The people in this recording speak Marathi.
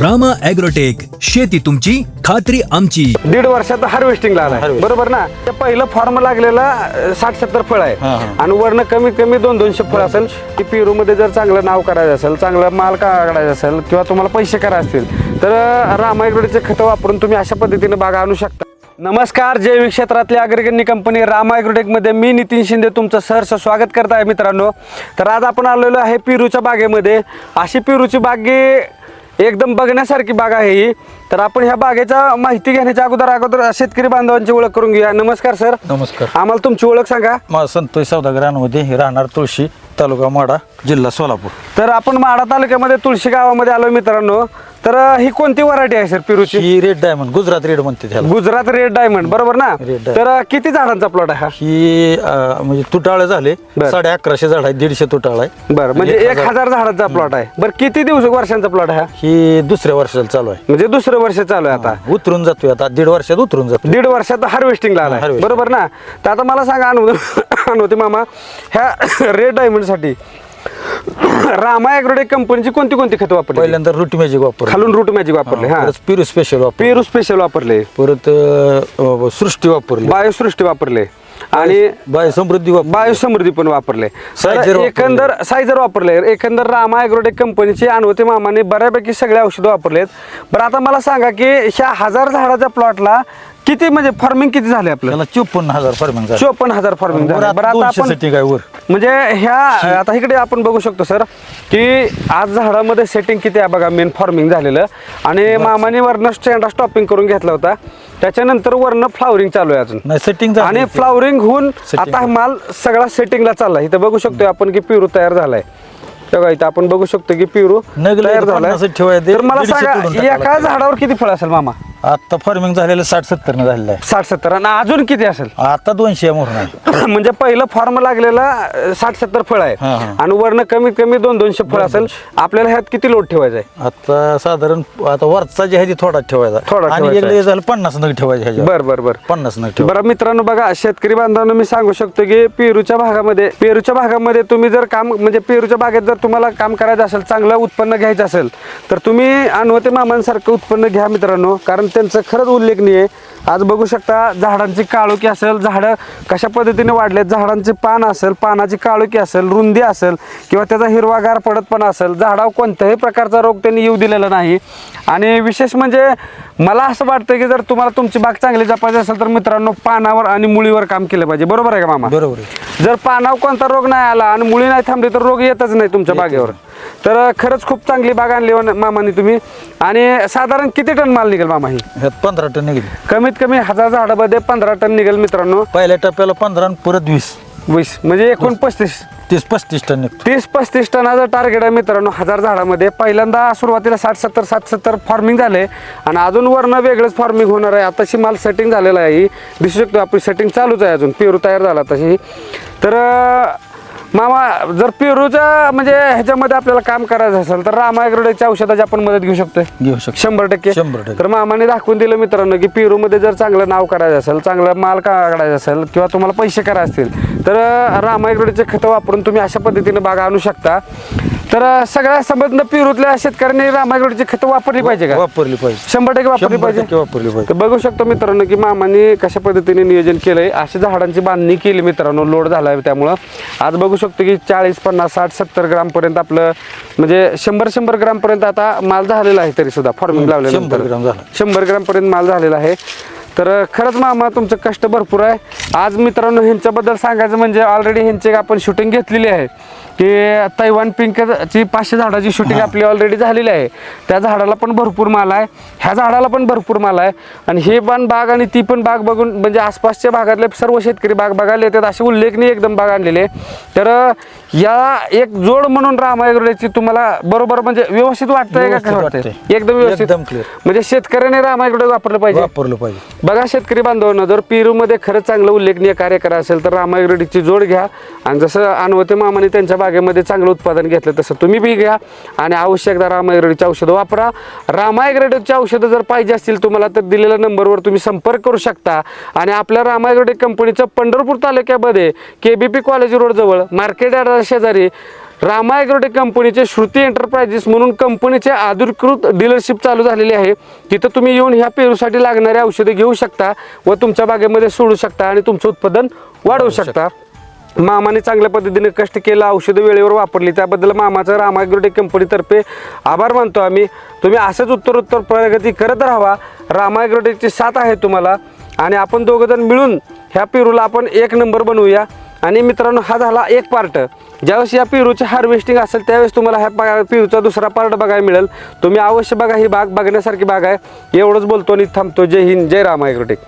रामा ॲग्रोटेक शेती तुमची खात्री आमची. दीड वर्षात हार्वेस्टिंगला आलाय. Harvesting. बरोबर ना? ते पहिलं फॉर्म लागलेला साठ सत्तर फळ आहे. हा, हा. आणि वरनं कमीत कमी दोन दोनशे फळ असेल. की पेरू मध्ये जर चांगलं नाव करायचं असेल चांगला माल काढायचा असेल किंवा तुम्हाला पैसे करायचे असतील तर रामायगडचे खतं वापरून तुम्ही अशा पद्धतीने बागा आणू शकता. नमस्कार जैविक क्षेत्रातली अग्रगण्य कंपनी रामा ॲग्रोटेकमध्ये मी नितीन शिंदे तुमचं सहर्ष स्वागत करत आहे मित्रांनो. तर आज आपण आलेलो आहे पेरूच्या बागेमध्ये. अशी पेरूची बागे एकदम बघण्यासारखी बाग आहे ही. तर आपण ह्या बागेच्या माहिती घेण्याच्या अगोदर अगोदर शेतकरी बांधवांची ओळख करून घेऊया. नमस्कार सर. नमस्कार. आम्हाला तुमची ओळख सांगा. माझं संतोष सौदागर रानवते हे राहणार तुळशी तालुका माडा जिल्हा सोलापूर. तर आपण माडा तालुक्यामध्ये तुळशी गावामध्ये आलो मित्रांनो. तर ही कोणती व्हरायटी आहे सर पेरूची? ही रेड डायमंड गुजरात रेड म्हणते त्याला. गुजरात रेड डायमंड बरोबर ना? Red diamond. तर किती झाडांचा प्लॉट आहे हा? ही अं, म्हणजे तुटाळे झाले. बर. साडे अकराशे झाड आहे दीडशे तुटाळ आहे. बरं म्हणजे एक हजार झाडांचा प्लॉट आहे. बरं किती दिवस वर्षांचा प्लॉट आहे हा? ही दुसऱ्या वर्षाला चालू आहे. म्हणजे दुसरं वर्ष चालू आहे आता. उतरून जातोय आता दीड वर्षात उतरून जातो दीड वर्षात हार्वेस्टिंगला आलाय. harvesting. बरोबर ना? तर आता मला सांगा अनुभव अनुभवते मामा ह्या रेड डायमंडसाठी रामा ॲग्रोटेक कंपनीची कोणती कोणती खतं वापरली? पहिल्यांदा रूट मॅजिक वापर खालून रूट मॅजिक वापरले हा. पिरू स्पेशल वापर पेरू स्पेशल वापरले. परत अं, सृष्टी वापरली. बायोसृष्टी वापरले. आणि बाय समृद्धी वापर बायोसमृद्धी पण वापरले. तर वापरले. एकंदर सायझर वापरले. एकंदर रामा ॲग्रोटेक कंपनीचे अनवते मामाने बऱ्यापैकी सगळे औषधं वापरलेत. बरं आता मला सांगा की ह्या हजार झाडाच्या प्लॉटला किती म्हणजे फार्मिंग किती झाले आपलं? त्याला चोपन्न हजार फार्मिंग चोपन्न हजार फार्मिंग झाले. बरं आता दोनशे आपण setting आहे वर. म्हणजे ह्या आता इकडे आपण बघू शकतो सर की आज झाडामध्ये सेटिंग किती आहे बघा मेन फॉर्मिंग झालेलं. आणि मामाने वरनं स्टँडा स्टॉपिंग करून घेतला होता. त्याच्यानंतर वरनं फ्लावरिंग चालू आहे अजून. सेटिंग आणि फ्लावरिंग होऊन आता हा माल सगळा सेटिंगला चालला इथं बघू शकतोय आपण की पिरू तयार झालाय. बघा इथं आपण बघू शकतो की पिरू तयार झालाय. तर मला सांगा एका. झाडावर किती फळ असेल मामा? आता फार्मिंग झालेलं साठ सत्तर न झालेलं आहे. साठ सत्तर आणि अजून किती असेल? आता दोनशे मोहर आहे म्हणजे पहिलं फॉर्म लागलेला साठ सत्तर फळ आहे. हा, हा. आणि वरनं कमीत कमी दोन दोनशे फळ असेल. आपल्याला ह्यात किती लोड ठेवायचा आहे? आता साधारण आता वरचा जे आहे ते थोडा ठेवायचा. थोडा आणि ठेवायचा झालं पन्नास नग ठेवायचे ह्याच्यावर. बर बर बर. पन्नास नग ठेवा बरं मित्रांनो बघा शेतकरी बांधवांना मी सांगू शकतो की पेरूच्या भागामध्ये पेरूच्या भागामध्ये तुम्ही जर काम म्हणजे पेरूच्या बागेत जर तुम्हाला काम करायचं असेल चांगलं उत्पन्न घ्यायचं असेल तर तुम्ही अनवते मामांसारखं उत्पन्न घ्या मित्रांनो. कारण त्यांचं खरंच उल्लेखनीय. आहे आज बघू शकता झाडांची काळोखी असेल झाडं कशा पद्धतीने वाढलेत झाडांचे पान असेल पानाची काळोखी असेल रुंदी असेल किंवा त्याचा हिरवागार पडतपणा असेल झाडावर कोणत्याही प्रकारचा रोग त्यांनी येऊ दिलेला नाही. आणि विशेष म्हणजे मला असं वाटतं की जर तुम्हाला तुमची बाग चांगली जपायची असेल तर मित्रांनो पानावर आणि मुळीवर काम केलं पाहिजे. बरोबर आहे का मामा? बरोबर आहे. जर पानावर कोणता रोग नाही आला आणि मुळी नाही थांबली तर रोग येतच नाही तुमच्या बागेवर. तर खरंच खूप चांगली बाग आणली हो ना मामाने तुम्ही. आणि साधारण किती टन माल निघेल मामा ही? ह्यात पंधरा टन निघली. कमीत कमी हजार झाडामध्ये पंधरा टन निघेल मित्रांनो. पहिल्या टप्प्याला पंधरा आणि परत वीस. वीस. म्हणजे एकूण पस्तीस. तीस पस्तीस टन निघतो. तीस पस्तीस टनाचं टार्गेट आहे मित्रांनो हजार झाडामध्ये. पहिल्यांदा सुरुवातीला साठ सत्तर सात सत्तर फार्मिंग झाले. आणि अजून वरनं वेगळंच फार्मिंग होणार आहे. आताशी माल सेटिंग झालेला आहे ही. दिसू शकतो आपली सेटिंग चालूच आहे अजून. पेरू तयार झाला तशी. तर अं, मामा जर पेरूच्या म्हणजे ह्याच्यामध्ये आपल्याला काम करायचं असेल तर रामायग्रोडेच्या औषधाची आपण मदत घेऊ शकतोय. घेऊ शकतो. शंभर टक्के. शंभर टक्के. तर मामाने दाखवून दिलं मित्रांनो की पेरूमध्ये जर चांगलं नाव करायचं असेल चांगलं माल काढायचं असेल किंवा तुम्हाला पैसे करायचे असतील तर रामायग्रोडीचे खतं वापरून तुम्ही अशा पद्धतीने बागा आणू शकता. तर सगळ्या संबंध पेरूतल्या शेतकऱ्यांनी रामायग्रोडीची खतं वापरली पाहिजे का? वापरली पाहिजे. शंभर टक्के वापरली शंभर पाहिजे? वापरली पाहिजे. तर बघू शकतो मित्रांनो की मामांनी कशा पद्धतीने नियोजन केलंय. अशी झाडांची बांधणी केली मित्रांनो. लोड झाला आहे त्यामुळं. आज बघू शकतो की चाळीस पन्नास साठ सत्तर ग्रामपर्यंत आपलं म्हणजे शंभर शंभर ग्रामपर्यंत आता माल झालेला आहे तरी सुद्धा फॉर्मिंग लावलेलं शंभर ग्राम झाला. शंभर ग्रामपर्यंत माल झालेला आहे. तर खरंच मामा तुमचं कष्ट भरपूर आहे. आज मित्रांनो ह्यांच्याबद्दल सांगायचं म्हणजे ऑलरेडी ह्यांची आपण शूटिंग घेतलेली आहे. की तैवान पिंकची पाचशे झाडाची शूटिंग आपली ऑलरेडी झालेली आहे. त्या झाडाला पण भरपूर माल आहे. ह्या झाडाला पण भरपूर माल आहे. आणि हे पण बाग आणि ती पण बाग बघून म्हणजे आसपासच्या भागातले सर्व शेतकरी बाग बघायला येतात. असे उल्लेखनीय एकदम बाग आणलेले. तर या एक जोड म्हणून रामायगडची तुम्हाला बरोबर म्हणजे व्यवस्थित वाटतंय का? वाटतंय. एकदम व्यवस्थित. म्हणजे शेतकऱ्याने रामायगड वापरलं पाहिजे. वापरलं पाहिजे. बघा शेतकरी बांधवांना जर पेरूमध्ये खरंच चांगलं उल्लेखनीय कार्य करायचं असेल तर रामायग्रेडीची जोड घ्या. आणि जसं अनवते मामाने त्यांच्या बागेमध्ये चांगलं उत्पादन घेतलं तसं तुम्ही बी घ्या. आणि आवश्यकता रामायग्रेडीची औषधं वापरा. रामायग्रेडीची औषधं जर पाहिजे असतील तुम्हाला तर दिलेल्या नंबरवर तुम्ही संपर्क करू शकता. आणि आपल्या रामायग्रेडी कंपनीचं पंढरपूर तालुक्यामध्ये के बी पी कॉलेज रोडजवळ मार्केट यार्ड शेजारी रामा ॲग्रोटेक कंपनीचे श्रुती एंटरप्राइजेस म्हणून कंपनीचे अधिकृत डीलरशिप चालू झालेली आहे. तिथं तुम्ही येऊन ह्या पेरूसाठी लागणारे औषधे घेऊ शकता व तुमच्या बागेमध्ये सोडू शकता आणि तुमचं उत्पादन वाढवू शकता. मामाने चांगल्या पद्धतीने कष्ट केलं औषधं वेळेवर वापरली. त्याबद्दल मामाचं रामाग्रोटेक कंपनीतर्फे आभार मानतो आम्ही. तुम्ही असंच उत्तर उत्तर प्रगती करत राहावा. रामाग्रोटेकची साथ आहे तुम्हाला. आणि आपण दोघंजण मिळून ह्या पेरूला आपण एक नंबर बनवूया. आणि मित्रांनो हा झाला एक पार्ट. ज्यावेळेस या पेरूचे हार्वेस्टिंग असेल त्यावेळेस तुम्हाला ह्या पा पेरूचा दुसरा पार्ट बघायला मिळेल. तुम्ही अवश्य बघा ही बाग बघण्यासारखी बाग आहे. एवढंच बोलतो आणि थांबतो. जय हिंद जय रामाग्रोटेक